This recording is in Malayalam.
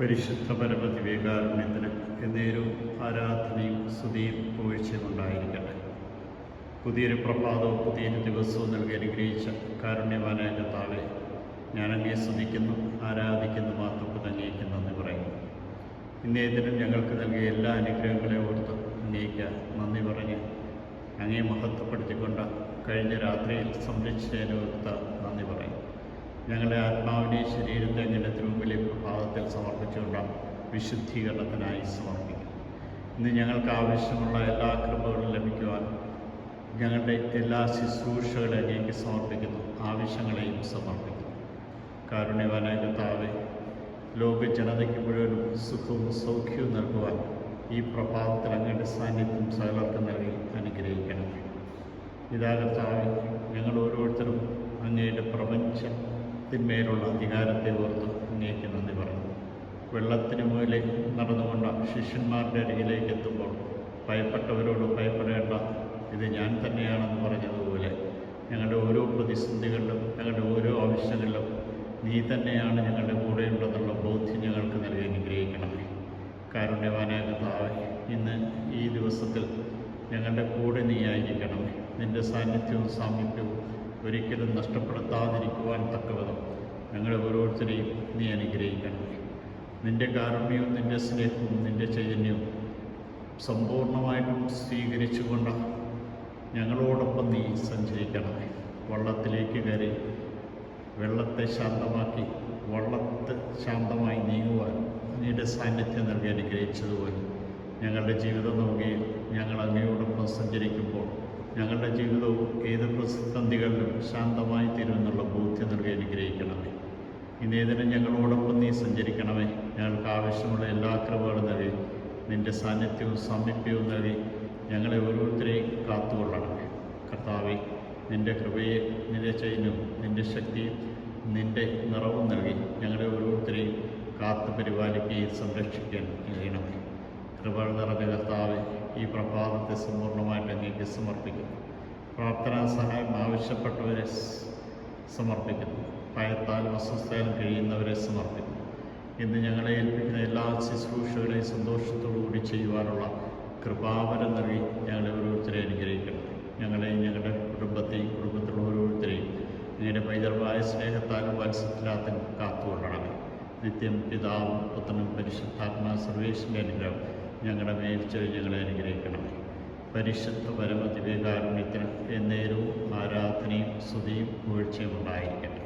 പരിശുദ്ധ പരമദിവേകാരുണ്യത്തിന് എന്നേരവും ആരാധനയും സ്തുതിയും പുകഴ്ചയും ഉണ്ടായിരിക്കട്ടെ. പുതിയൊരു പ്രഭാതവും പുതിയൊരു ദിവസവും നൽകി അനുഗ്രഹിച്ച കാരുണ്യവാനായ താളെ ഞാൻ അങ്ങേ സ്തുതിക്കുന്നു ആരാധിക്കുന്നു മാത്രം അങ്ങേക്ക് എന്ന് പറയുന്നു. ഇന്നേ ദിനം ഞങ്ങൾക്ക് നൽകിയ എല്ലാ അനുഗ്രഹങ്ങളെയും ഓർത്ത് അങ്ങേക്ക് നന്ദി പറഞ്ഞ് അങ്ങേ മഹത്വപ്പെടുത്തിക്കൊണ്ട് കഴിഞ്ഞ രാത്രിയിൽ സംരക്ഷിച്ചതിനോർത്ത് നന്ദി പറയും ഞങ്ങളുടെ ആത്മാവിനെയും പ്രഭാതത്തിൽ സമർപ്പിച്ചുകൊണ്ട് വിശുദ്ധീകരണത്തിനായി സമർപ്പിക്കും ഇന്ന് ഞങ്ങൾക്ക് ആവശ്യമുള്ള എല്ലാ കൃപകളും ലഭിക്കുവാൻ ഞങ്ങളുടെ എല്ലാ ശുശ്രൂഷകളെ അങ്ങേക്ക് സമർപ്പിക്കുന്നു ആവശ്യങ്ങളെയും സമർപ്പിക്കുന്നു. കാരുണ്യവാനായ കർത്താവെ ലോക ജനതയ്ക്ക് മുഴുവനും സുഖവും സൗഖ്യവും നൽകുവാൻ ഈ പ്രഭാതത്തിൽ അങ്ങയുടെ സാന്നിധ്യം സകലർക്കും നൽകി അനുഗ്രഹിക്കണമേ. ഇതാ കർത്താവെ ഞങ്ങൾ ഓരോരുത്തരും അങ്ങയുടെ പ്രപഞ്ചത്തിന്മേലുള്ള അധികാരത്തെ ഓർത്ത് അങ്ങേക്ക് നന്ദി പറയുന്നു. വെള്ളത്തിന് മുകളിൽ നടന്നുകൊണ്ട് ശിഷ്യന്മാരുടെ അരികിലേക്ക് എത്തുമ്പോൾ ഭയപ്പെട്ടവരോട് ഭയപ്പെടേണ്ട ഇത് ഞാൻ തന്നെയാണെന്ന് പറഞ്ഞതുപോലെ ഞങ്ങളുടെ ഓരോ പ്രതിസന്ധികളിലും ഞങ്ങളുടെ ഓരോ ആവശ്യങ്ങളിലും നീ തന്നെയാണ് ഞങ്ങളുടെ കൂടെയുള്ളതെന്നുള്ള ബോധ്യം ഞങ്ങൾക്ക് നൽകി അനുഗ്രഹിക്കണമേ. കാരുണ്യവാനായ കർത്താവേ ഇന്ന് ഈ ദിവസത്തിൽ ഞങ്ങളുടെ കൂടെ നീ ആയിരിക്കണം നിന്റെ സാന്നിധ്യവും സാമീപ്യവും ഒരിക്കലും നഷ്ടപ്പെടുത്താതിരിക്കുവാൻ തക്കവിധം ഞങ്ങളെ ഓരോരുത്തരെയും നീ അനുഗ്രഹിക്കണമേ. നിന്റെ കാരുണ്യവും നിന്റെ സ്നേഹവും നിന്റെ ചൈതന്യവും സമ്പൂർണമായിട്ടും സ്വീകരിച്ചുകൊണ്ട് ഞങ്ങളോടൊപ്പം നീ സഞ്ചരിക്കണമേ വള്ളത്തിലേക്ക് കയറി വെള്ളത്തെ ശാന്തമാക്കി വള്ളത്ത് ശാന്തമായി നീങ്ങുവാൻ അങ്ങയുടെ സാന്നിധ്യം നൽകി അനുഗ്രഹിച്ചതുപോലെ ഞങ്ങളുടെ ജീവിതം നോക്കുകയും ഞങ്ങൾ അങ്ങയോടൊപ്പം സഞ്ചരിക്കുമ്പോൾ ഞങ്ങളുടെ ജീവിതവും ഏത് പ്രതിസന്ധികളിലും ശാന്തമായി തീരുമെന്നുള്ള ബോധ്യം നൽകി അനുഗ്രഹിക്കണമേ. ഇന്നേതിനും ഞങ്ങളോടൊപ്പം നീ സഞ്ചരിക്കണമേ. ഞങ്ങൾക്ക് ആവശ്യമുള്ള എല്ലാ കൃപകളും നൽകി. നിന്റെ സാന്നിധ്യവും സാമീപ്യവും നൽകി ഞങ്ങളെ ഓരോരുത്തരെയും കാത്തുകൊള്ളണമേ. കർത്താവെ നിന്റെ കൃപയെ നിന്റെ ചൈന്യവും നിന്റെ ശക്തിയും നിന്റെ നിറവും നൽകി ഞങ്ങളെ ഓരോരുത്തരെയും കാത്തു പരിപാലിക്കുകയും സംരക്ഷിക്കാൻ കഴിയണമേ കൃപകൾ നിറഞ്ഞ കർത്താവ് ഈ പ്രഭാതത്തെ സമ്പൂർണമായിട്ട് അങ്ങേക്ക് സമർപ്പിക്കുന്നു. പ്രാർത്ഥനാ സഹായം ആവശ്യപ്പെട്ടവരെ സമർപ്പിക്കുന്നു. ഭയത്താലും അസ്വസ്ഥയിലും കഴിയുന്നവരെ സമർപ്പിക്കും. ഇന്ന് ഞങ്ങളെ ഏൽപ്പിക്കുന്ന എല്ലാ ശുശ്രൂഷകളെയും സന്തോഷത്തോടു കൂടി ചെയ്യുവാനുള്ള കൃപാവരം നൽകി ഞങ്ങളെ ഓരോരുത്തരെ അനുഗ്രഹിക്കണം ഞങ്ങളെയും ഞങ്ങളുടെ കുടുംബത്തെയും കുടുംബത്തിലുള്ള ഓരോരുത്തരെയും അങ്ങയുടെ പൈതൃകമായ സ്നേഹത്താലും വാത്സല്യത്തിലും കാത്തുകൊള്ളണമേ. നിത്യം പിതാവും പുത്രനും പരിശുദ്ധാത്മാ സർവേശിന്റെ അനുഗ്രഹം ഞങ്ങളുടെ മേൽച്ച ഞങ്ങളെ അനുഗ്രഹിക്കണം പരിശുദ്ധ പരമ ദിവ്യകാരുണ്യത്തിന് എന്നേരവും ആരാധനയും സ്തുതിയും വീഴ്ചയും ഉണ്ടായിരിക്കണം